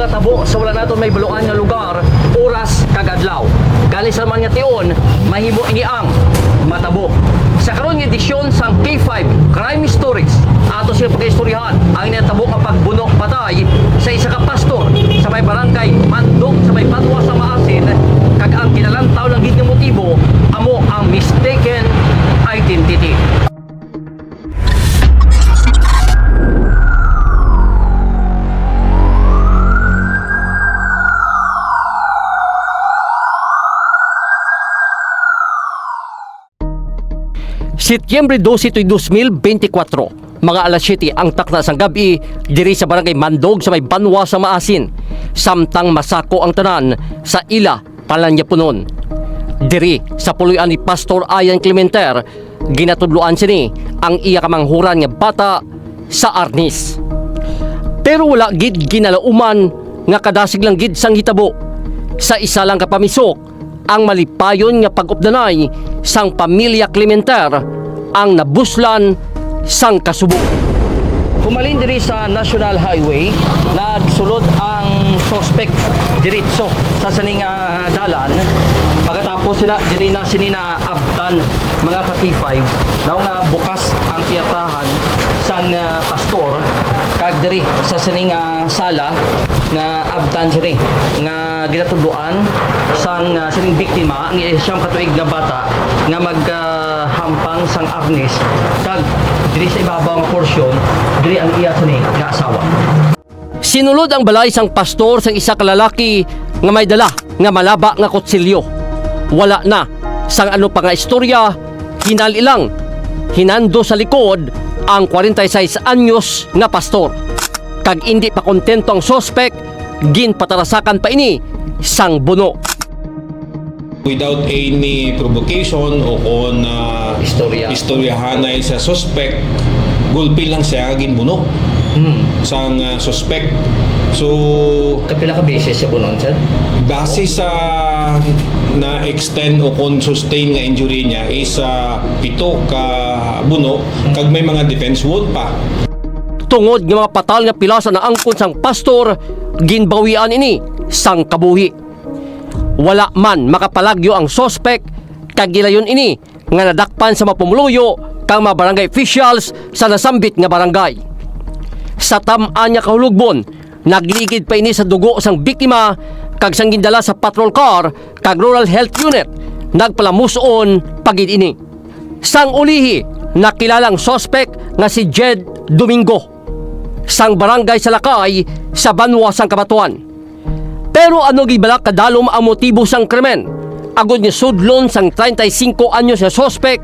magatabo sa wala naton may baluan nga lugar oras kagadlaw. Gali sa man nga tion, mahimo ini ang matabo. Sa karon nga edisyon sang K5 Crime Stories, ato siya pagkaistoryahan ang inatabo nga pagbunok patay sa isa Setyembre 12, 2024, mga alas 7 ang takna sang gabi diri sa barangay Mandog sa may Banwa sa Maasin. Samtang masako ang tanan sa ila Palanyapunon. Diri sa puluyan ni Pastor Ayan Clementer, ginatudloan sini ang iya kamanghuran nga bata sa Arnis. Pero wala gid ginalauman nga kadasig lang gid sang hitabo. Sa isa lang kapamisok, ang malipayon nga pag-updanay sang pamilya Clementer ang nabuslan sang kasubo. Kumalin diri sa National Highway, nagsulod ang suspect diretso sa saning ah, dalan. Pagkatapos sila diri na sinina abtan mga ka-T5 na nga bukas ang tiyatahan sang ah, pastor kag diri sa sining ah, sala nga abtan sini nga ginatudloan sang ah, sining biktima ang siyang katuig nga bata nga maghampang sang arnis kag diri sa ibabaw nga porsyon diri ang iya sini nga asawa Sinulod ang balay sang pastor sang isa ka lalaki nga may dala nga malaba nga kutsilyo. Wala na sang ano pa nga istorya, hinali lang. Hinando sa likod ang 46 anyos nga pastor. Kag hindi pa kontento ang sospek, ginpatarasakan pa ini sang buno. Without any provocation o kung uh, Istorya. istoryahanay sa suspect gulpi lang siya ginbuno Hmm. sang uh, suspect so Kapila ka beses sa bunon, sir? base sa na-extend o kung sustain nga injury niya is uh, pito ka buno kag may mga defense wound pa tungod nga mga patal nga pilasa na angkon sang pastor ginbawian ini sang kabuhi wala man makapalagyo ang sospek kag gilayon ini nga nadakpan sa mapumuluyo kang mga barangay officials sa nasambit nga barangay. Sa tam-an niya kahulugbon nagligid pa ini sa dugo sang biktima kag sang gindala sa patrol car kag rural health unit. Nagpalamuson pagid ini. Sang ulihi nakilalang sospek nga si Jed Domingo. Sang barangay sa Lakay sa Banwa sang Kabatuan. Pero ano gibalak kadalom ang motibo sang krimen? Agod ni sudlon sang 35 anyos na sospek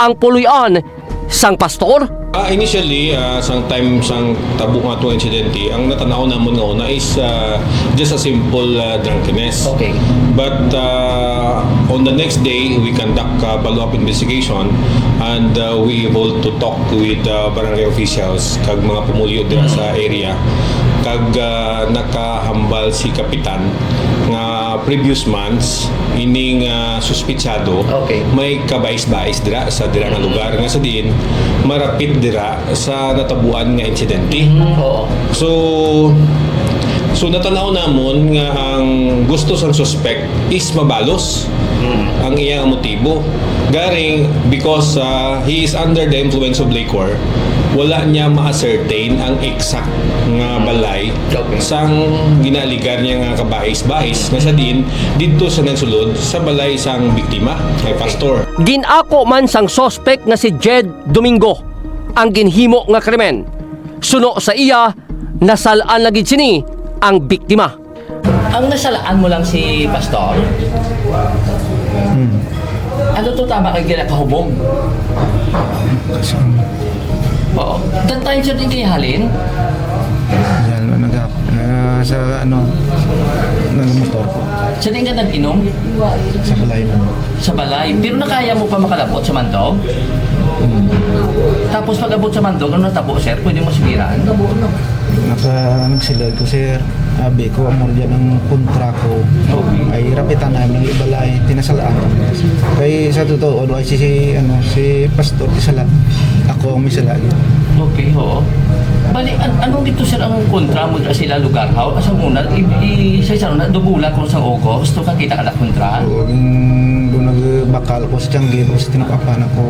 ang puluyan sang pastor Ah, initially, uh, sang time sang tabo nga itong incidente, ang natanaw namon nga una is uh, just a simple uh, drunkenness. Okay. But uh, on the next day, we conduct uh, follow-up investigation and uh, we able to talk with uh, barangay officials kag mga pumulyo dira sa area kag uh, nakahambal si kapitan nga previous months ining uh, suspitsado Okay. may kabais-bais dira sa dira nga lugar nga sa diin marapit dira sa natabuan nga insidente. Oo. So So natanaw namon nga ang gusto sang suspect is mabalos ang iyang motibo. Garing because uh, he is under the influence of liquor, wala niya ma-ascertain ang exact nga balay Okay. sang ginaligar niya nga kabais-bais nga sa din didto sa nagsulod sa balay sang biktima kay pastor. Ginako man sang sospek nga si Jed Domingo ang ginhimo nga krimen. Suno sa iya, nasalaan lagi sini ang biktima. Ang nasalaan mo lang si Pastor? Ano to tama kay gila kahubog? Oo. That time siya din kay Halin? Yan, nag uh, sa ano, nagmotor ko Siya din ka nag-inom? sa balay mo. sa balay. Pero nakaya mo pa makalabot sa mandog? Tapos pag abot sa mandog, ano natabo, sir? Pwede mo sigiran? Naka, nagsilad ko sir, abi ko, amo dyan ang kontra ko. Ay rapitan namin ng ibalay, tinasalaan ko. Kay sa totoo, ano ay si, si, ano, si pastor, tisala. ako ang misalagi. Okay, oo. Bali, an anong dito sir ang kontra mo sa sila lugar? How? Asa muna, sa isa na, dubula ko sa August, to kakita ka na kontra. Doon nagbakal ko sa Tianggil, tapos tinakapan ako.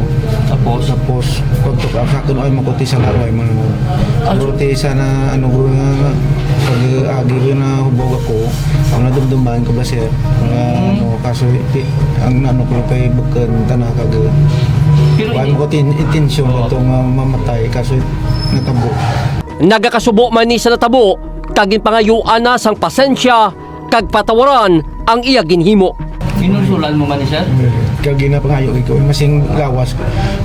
Tapos, Tapos, pag tukak sa akin, ay makuti sa laro, ay Ah, Makuti sana, ano ko nga, pag agi ko na hubog ako, ang nadumduman ko ba siya, mga ano, kaso, iti, ang ano ko kay bukan tanah kag pero Wala ko tin intensyon Oo. ito nga mamatay kaso natabo. Nagakasubo man ni sa natabo, kagin pangayuan na sang pasensya, kag patawaran ang iya ginhimo. Inusulan mo man ni sir? Kag ginapangayo ko masing lawas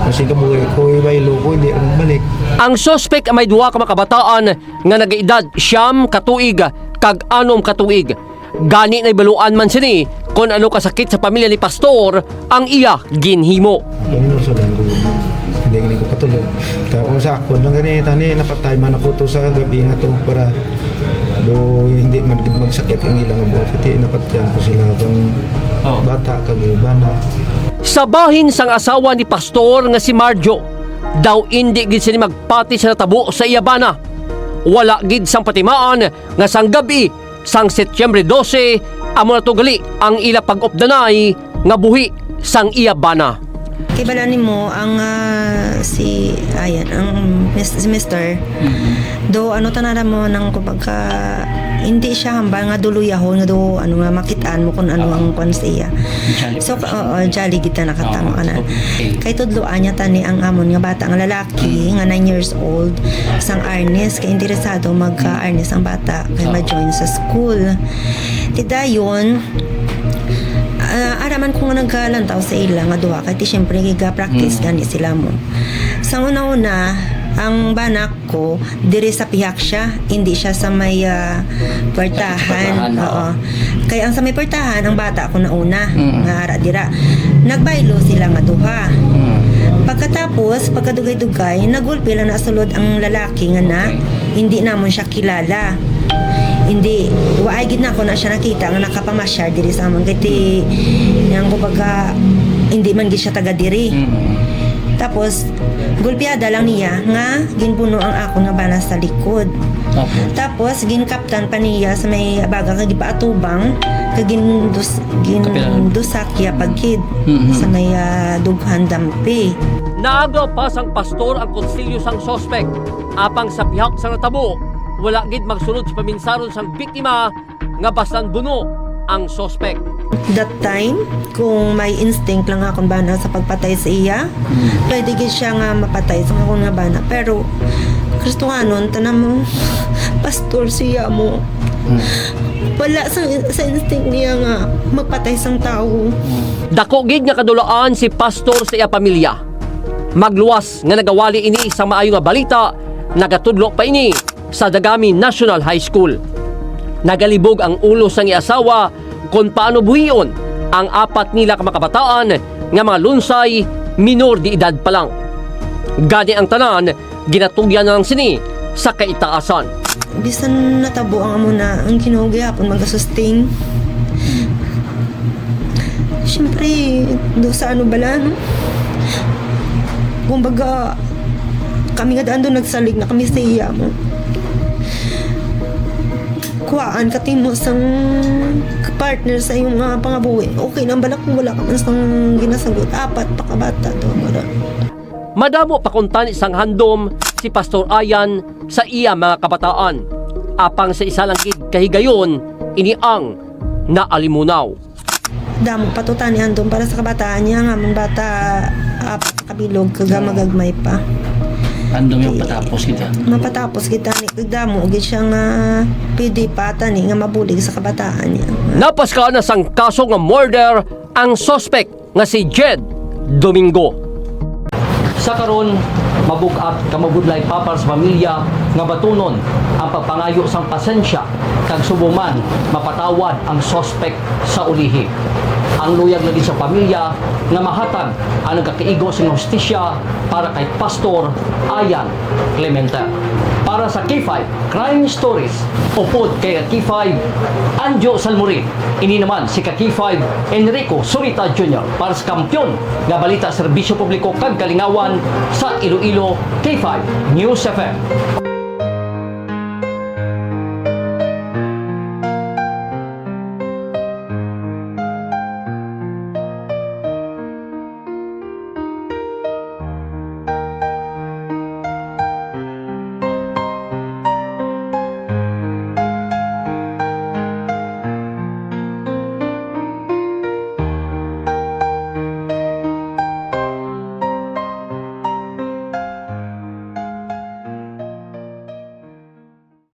masing kabuhi ko baylo ko hindi ako balik. Ang sospek may duwa ka makabataan nga nagaedad siyam katuig kag anom katuig. Gani na ibaluan man sini kung ano kasakit sa pamilya ni Pastor ang iya ginhimo. Sa ko. Hindi gani ko patulog. Tapos sa ako lang gani tani napatay man ako to sa gabi nga to para do hindi man gid magsakit ang ilang buhat. Iti napatyan ko sila kung Oo. bata kag bana. Sa bahin sang asawa ni Pastor nga si Marjo, daw hindi gid sini magpati sa natabo sa iyabana. Wala gid sang patimaan nga sang gabi sang Setyembre 12 amo na tugali ang ila pag-updanay nga buhi sang iyabana. Kay balanin mo ang ah, si ayan ang mis- si Mister do ano tanara mo nang kumbaga hindi siya hambal nga duluyahon nga do ano nga makitaan mo kung ano ang kwan siya. Jolly So person. oo jolly kita nakatama ka na. Okay. Kay tudloan niya tani ang amon nga bata nga lalaki nga 9 years old sang Arnes kay interesado magka-Arnes ang bata kay ma-join sa school. Tidayon Ah, araman ko nga nagkalantaw sa ila nga duha kay ti syempre giga practice gani sila mo. Sa una-una ang banak ko diri sa pihak siya, hindi siya sa may ah, Puwertahan, puwertahan. oo. Kaya ang sa may puwertahan ang bata ko na una Mm. nga ara dira. Nagbaylo sila nga duha. Hmm. Pagkatapos, pagkadugay-dugay, nagulpi lang na sulod ang lalaki nga na hindi namon siya kilala. Hindi, waay gid na ako na siya nakita nga nakapamasyar diri sa amon kay ti yang kumbaga hindi man gid siya taga diri. Hmm. Tapos gulpiada lang niya nga ginpuno ang ako nga bala sa likod. Tapos, Tapos ginkaptan pa niya sa may baga kag gipaatubang kag gindus gindusakya pagkid Mhm. sa may ah, dughan dampi. Naagaw pa sang pastor ang konsilyo sang sospek. Apang sa pihak sa natabo, wala gid magsunod sa paminsaron sang biktima nga basan buno ang sospek. That time, kung may instinct lang akong bana sa pagpatay sa iya, pwede gid siya nga mapatay sa akong nga bana. Pero, Kristohanon, tanam mo, pastor siya mo. Wala sa, sa instinct niya nga magpatay sang tao. Dako gid nga kadulaan si pastor sa iya pamilya. Magluwas nga nagawali ini sa maayo nga balita, nagatudlo pa ini sa Dagami National High School. Nagalibog ang ulo sang iya asawa kung paano buhiyon ang apat nila ka makabataan nga mga lunsay minor di edad pa lang. Gani ang tanan, ginatugyan na lang sini sa kaitaasan. Bisan natabo ang amo na ang kinugi hapon magasusting. Siyempre, do sa ano bala, no? Kumbaga, kami nga daan doon nagsalig na kami sa iya mo. Kuhaan ka mo sang partner sa iyong mga pangabuhi. Okay nang balak kung wala ka man sang ginasagot. Apat pa kabata to. Wala. Madamo pakuntan isang handom si Pastor Ayan sa iya mga kabataan. Apang sa isa lang kahigayon, ini ang naalimunaw. damo patutan ni Andong para sa kabataan niya nga mong bata apat ka kabilog kaga magagmay pa andong yung patapos kita. mapatapos kita ni damo gid siya nga pwede pa tani nga mabulig sa kabataan niya Napaska na sang kaso nga murder ang suspect nga si Jed Domingo. Sa karon mabugat kamabudlay pa para sa pamilya nga batunon ang pagpangayo sang pasensya kag subuman mapatawad ang suspect sa ulihi. Ang luyag lagi sa pamilya nga mahatag ang nagkakaigo sa hustisya para kay Pastor Ayan Clemente. Para sa K5 Crime Stories. Upod kay K5 Anjo Salmurin. Ini naman si K5 Enrico Surita Jr. para sa kampyon nga balita serbisyo publiko kag kalingawan sa Iloilo K5 News FM.